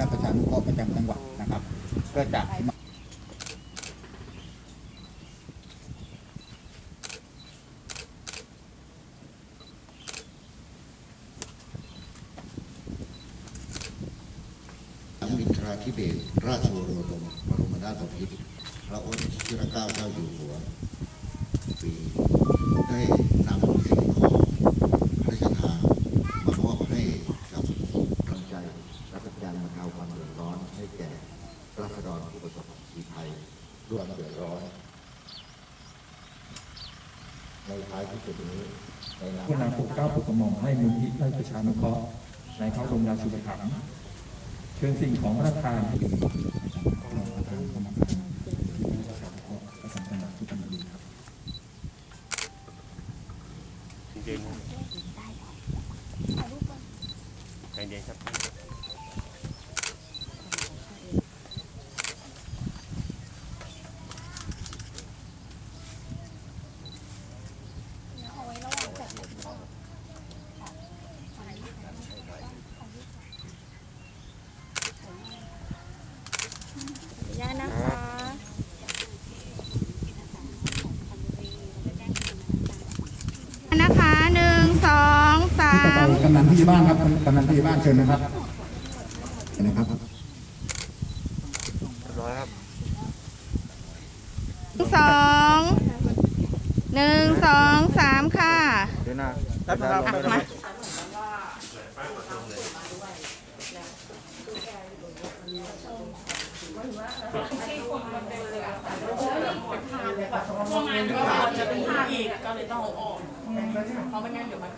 และประชานุเคราะห์ประจำจังหวัดนะครับก็จะมาสังมินทราธิเบศราชวโรดมบรมนาถบพิตรพระอษฐ์ชิรเกล้าเจ้าอยู่หัว ปีได้นำสิ่งของพระราชทานมามอบให้กับกำลังใจและเป็นการบรรเทาความเดือดร้อนให้แก่ รผู้ประสบภัยร่วมเดือดร้อนในท้ายที่สุดนี้ในนามผู้นำปกเก้าปกกระหม่อมให้มูลที่ไร่ประชานุเคราะห์ในพระบรมราชูปถัมภ์เชิญสิ่งของพระราชทานให้รองประธานกรรมการประชานุเคราะห์ประจำจังหวัดสุพรรณบุรีครับ จริงๆใจเย็นครับ ย่านะคะ นะคะหนึ่งสองสาม กำนันผู้ใหญ่บ้านครับกำนันผู้ใหญ่บ้านเชิญนะครับเชิญนะครับสองหนึ่งสองสามค่ะเดี๋ยวหน้าอ่ะมา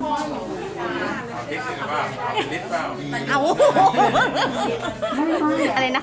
เอา อะไรนะ